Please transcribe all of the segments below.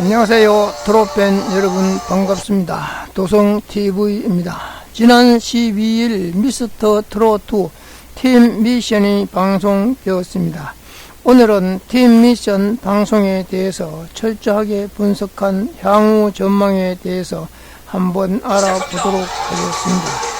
안녕하세요. 트롯팬 여러분 반갑습니다. 도성TV입니다. 지난 12일 미스터 트롯2 팀 미션이 방송되었습니다. 오늘은 팀 미션 방송에 대해서 철저하게 분석한 향후 전망에 대해서 한번 알아보도록 하겠습니다.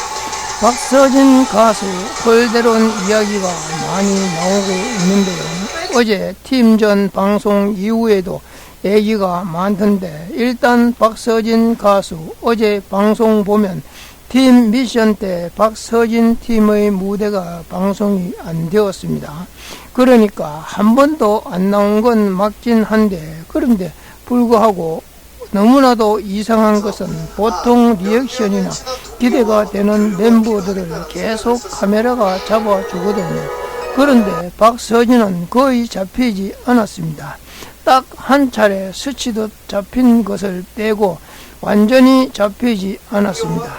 박서진 가수 홀대론 이야기가 많이 나오고 있는데요. 어제 팀전 방송 이후에도 얘기가 많던데 일단 박서진 가수 어제 방송 보면 팀 미션 때 박서진 팀의 무대가 방송이 안 되었습니다. 그러니까 한 번도 안 나온 건 맞긴 한데 그런데 불구하고 너무나도 이상한 것은 보통 리액션이나 기대가 되는 멤버들을 계속 카메라가 잡아주거든요. 그런데 박서진은 거의 잡히지 않았습니다. 딱 한 차례 스치듯 잡힌 것을 빼고 완전히 잡히지 않았습니다.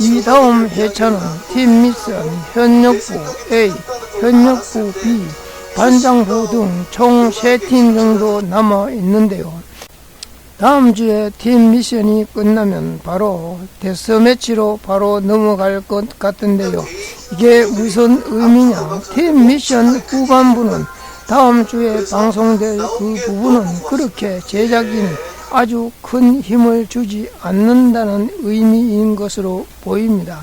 이 다음 회차는 팀 미션 현역부 A, 현역부 B, 반장부 등 총 3팀 정도 남아 있는데요. 다음 주에 팀 미션이 끝나면 바로 데스매치로 바로 넘어갈 것 같은데요. 이게 무슨 의미냐? 팀 미션 후반부는 다음 주에 방송될 그 부분은 그렇게 제작진이 아주 큰 힘을 주지 않는다는 의미인 것으로 보입니다.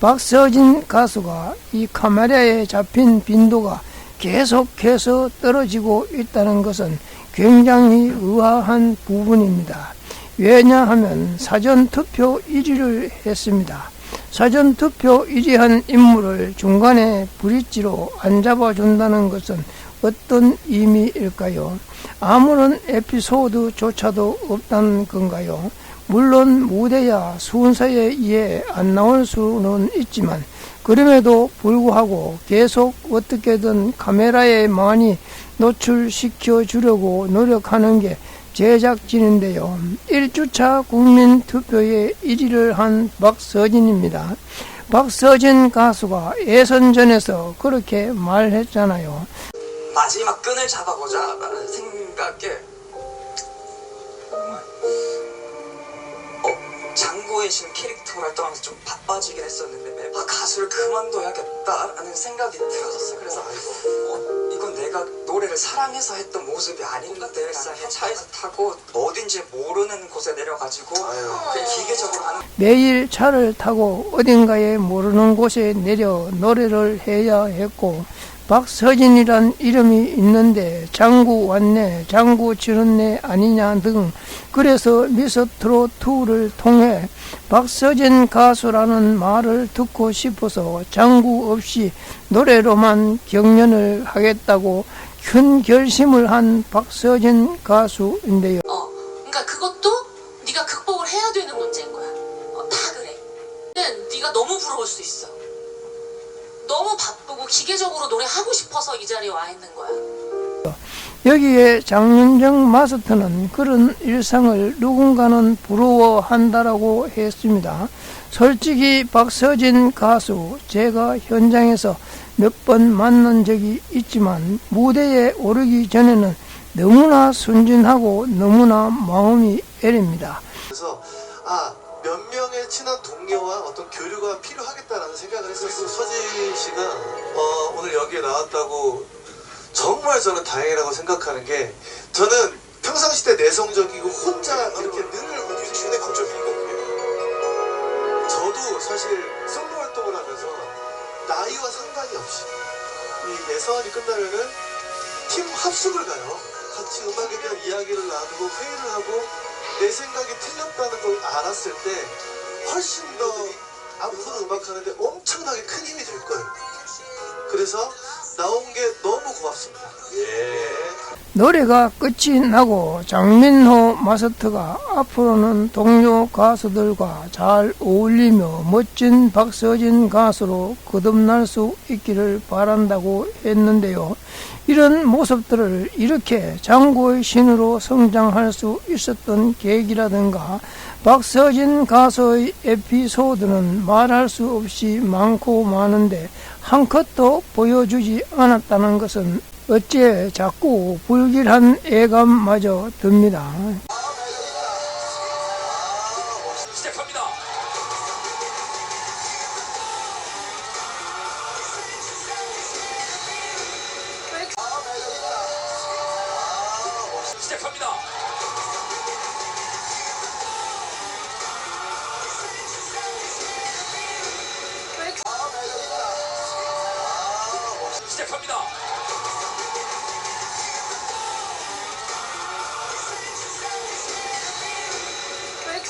박서진 가수가 이 카메라에 잡힌 빈도가 계속해서 떨어지고 있다는 것은 굉장히 의아한 부분입니다. 왜냐하면 사전 투표 1위를 했습니다. 사전투표 1위한 인물을 중간에 브릿지로 안 잡아준다는 것은 어떤 의미일까요? 아무런 에피소드조차도 없다는 건가요? 물론 무대야 순서에 의해 안 나올 수는 있지만 그럼에도 불구하고 계속 어떻게든 카메라에 많이 노출시켜 주려고 노력하는 게 제작진인데요. 1주차 국민투표에 1위를 한 박서진입니다. 박서진 가수가 예선전에서 그렇게 말했잖아요. 마지막 끈을 잡아보자 라는 생각에 어, 장고의 신 캐릭터 활동하면서 좀 바빠지긴 했었는데 아 가수를 그만둬야겠다라는 생각이 들었었어요 그래서 내가 노래를 사랑해서 했던 모습이 아닌데 라는 차에서 타고 어딘지 모르는 곳에 내려가지고 그냥 기계적으로 하는 매일 차를 타고 어딘가에 모르는 곳에 내려 노래를 해야 했고 박서진이란 이름이 있는데 장구 왔네 장구 치렀네 아니냐 등. 그래서 미스트롯 2를 통해 박서진 가수라는 말을 듣고 싶어서 장구 없이 노래로만 경연을 하겠다고 큰 결심을 한 박서진 가수인데요. 어, 그러니까 그것도 네가 극복을 해야 되는 문제인 거야. 어, 다 그래. 는 네가 너무 부러울 수 있어. 너무 바쁘고 기계적으로 노래 하고 싶어서 이 자리에 와 있는 거야. 여기에 장윤정 마스터는 그런 일상을 누군가는 부러워한다라고 했습니다. 솔직히 박서진 가수 제가 현장에서 몇 번 만난 적이 있지만 무대에 오르기 전에는 너무나 순진하고 너무나 마음이 애립니다. 그래서 아 몇 명의 친한 동료와 어떤 교류가 필요하겠다라는 생각을 했었어요. 서진 씨가 어, 오늘 여기에 나왔다고 정말 저는 다행이라고 생각하는 게 저는 평상시 때 내성적이고 혼자 이렇게 이 예선이 끝나면은 팀 합숙을 가요. 같이 음악에 대한 이야기를 나누고 회의를 하고 내 생각이 틀렸다는 걸 알았을 때 훨씬 더 앞으로 음악하는데 엄청나게 큰 힘이 될 거예요. 그래서 나온 게 너무 고맙습니다. 예. 노래가 끝이 나고 장민호 마스터가 앞으로는 동료 가수들과 잘 어울리며 멋진 박서진 가수로 거듭날 수 있기를 바란다고 했는데요. 이런 모습들을 이렇게 장고의 신으로 성장할 수 있었던 계기라든가 박서진 가수의 에피소드는 말할 수 없이 많고 많은데 한 컷도 보여주지 않았다는 것은 어째 자꾸 불길한 애감마저 듭니다.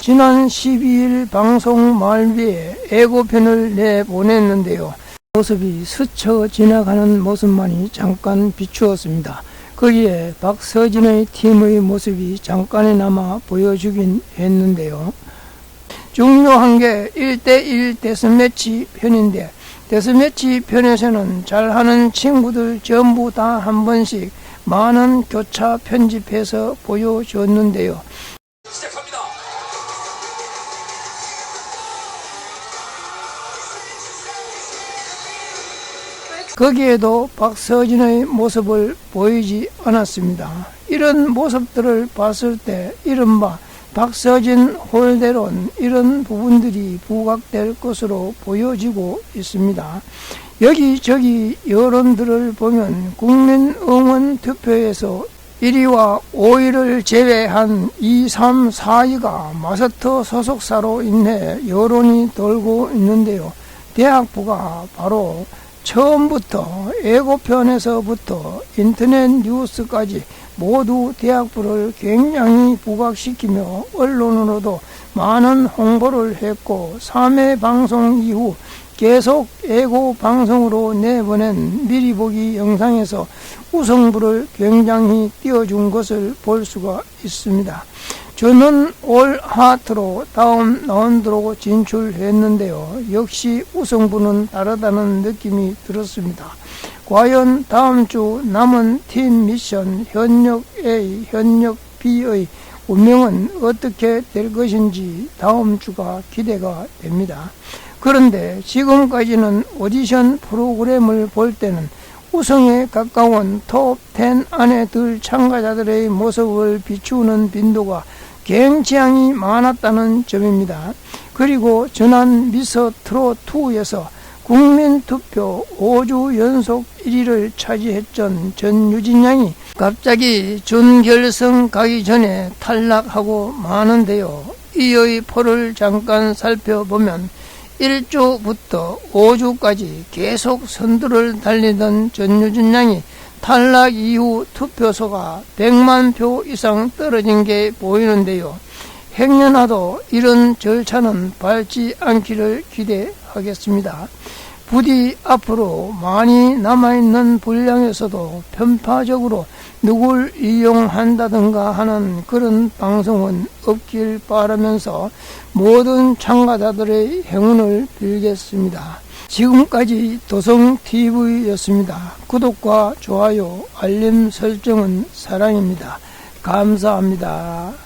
지난 12일 방송 말미에 예고편을 내보냈는데요. 모습이 스쳐 지나가는 모습만이 잠깐 비추었습니다. 거기에 박서진의 팀의 모습이 잠깐이나마 보여주긴 했는데요. 중요한 게 1대1 데스매치 편인데 데스매치 편에서는 잘하는 친구들 전부 다 한 번씩 많은 교차 편집해서 보여줬는데요. 거기에도 박서진의 모습을 보이지 않았습니다. 이런 모습들을 봤을 때 이른바 박서진 홀대론 이런 부분들이 부각될 것으로 보여지고 있습니다. 여기저기 여론들을 보면 국민 응원 투표에서 1위와 5위를 제외한 2, 3, 4위가 마스터 소속사로 인해 여론이 돌고 있는데요. 대학부가 바로 처음부터 예고편에서부터 인터넷 뉴스까지 모두 대학부를 굉장히 부각시키며 언론으로도 많은 홍보를 했고 3회 방송 이후 계속 예고 방송으로 내보낸 미리 보기 영상에서 우성부를 굉장히 띄워준 것을 볼 수가 있습니다. 저는 올 하트로 다음 라운드로 진출했는데요. 역시 우승부는 다르다는 느낌이 들었습니다. 과연 다음 주 남은 팀 미션 현역 A, 현역 B의 운명은 어떻게 될 것인지 다음 주가 기대가 됩니다. 그런데 지금까지는 오디션 프로그램을 볼 때는 우승에 가까운 톱 10 안에 들 참가자들의 모습을 비추는 빈도가 굉장히 많았다는 점입니다. 그리고 지난 미서 트롯2에서 국민투표 5주 연속 1위를 차지했던 전유진 양이 갑자기 준결승 가기 전에 탈락하고 마는데요. 이의 포를 잠깐 살펴보면 1주부터 5주까지 계속 선두를 달리던 전유진 양이 탈락 이후 투표소가 100만 표 이상 떨어진 게 보이는데요. 행여나도 이런 절차는 밟지 않기를 기대하겠습니다. 부디 앞으로 많이 남아있는 분량에서도 편파적으로 누굴 이용한다든가 하는 그런 방송은 없길 바라면서 모든 참가자들의 행운을 빌겠습니다. 지금까지 도성TV였습니다. 구독과 좋아요, 알림 설정은 사랑입니다. 감사합니다.